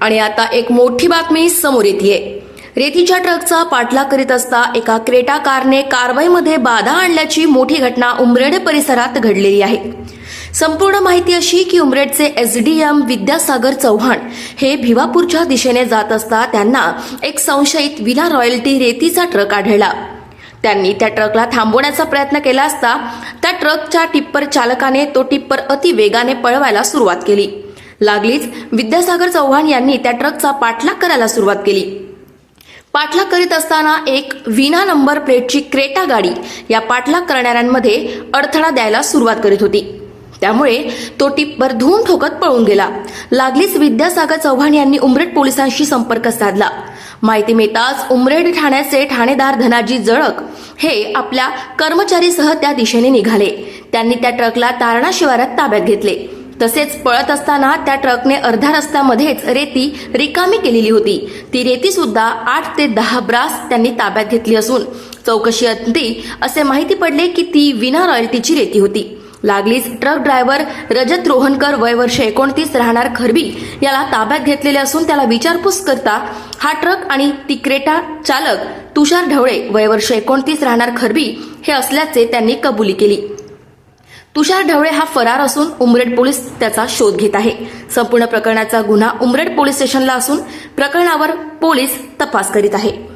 आणि आता एक मोठी बातमी समोर येते रेतीच्या ट्रकचा पाठलाग करीत असता एका क्रेटा कारने कारवाईमध्ये बाधा आणल्याची मोठी घटना उमरेड परिसरात घडलेली आहे. संपूर्ण माहिती अशी की उमरेडचे एम विद्यासागर चव्हाण हे भिवापूरच्या दिशेने जात असता त्यांना एक संशयित विना रॉयल्टी रेतीचा ट्रक आढळला. त्यांनी त्या ट्रकला थांबवण्याचा प्रयत्न केला असता त्या ट्रकच्या टिप्पर चालकाने तो टिप्पर अति वेगाने पळवायला सुरुवात केली. लागलीच विद्यासागर चव्हाण यांनी त्या ट्रकचा पाठलाग करायला सुरुवात केली. पाठलाग करीत असताना एक विना नंबर प्लेटची क्रेटा गाडी या पाठलाग करणाऱ्यांमध्ये अडथळा द्यायला सुरुवात करीत होती. त्यामुळे तो टिप्पर धुवून ठोकत पळून गेला. लागलीच विद्यासागर चव्हाण यांनी उमरेड पोलिसांशी संपर्क साधला. माहिती मिळताच उमरेड ठाण्याचे ठाणेदार धनाजी जळक हे आपल्या कर्मचारीसह त्या दिशेने निघाले. त्यांनी त्या ट्रकला तारणा शिवारात ताब्यात घेतले. तसेच पळत असताना त्या ट्रकने अर्ध्या रस्त्यामध्येच रेती रिकामी केलेली होती. ती रेती सुद्धा आठ ते दहा ब्रास त्यांनी ताब्यात घेतली असून चौकशी अंती असे माहिती पडले की ती विना रॉयल्टीची रेती होती. लागलीच ट्रक ड्रायव्हर रजत रोहनकर वय वर्ष एकोणतीस राहणार खरबी याला ताब्यात घेतलेले असून त्याला विचारपूस करता हा ट्रक आणि ती क्रेटा चालक तुषार ढवळे वय वर्ष एकोणतीस राहणार खरबी हे असल्याचे त्यांनी कबुली केली. तुषार ढवळे हा फरार असून उमरेड पोलीस त्याचा शोध घेत आहे. संपूर्ण प्रकरणाचा गुन्हा उमरेड पोलीस स्टेशनला असून प्रकरणावर पोलीस तपास करीत आहे.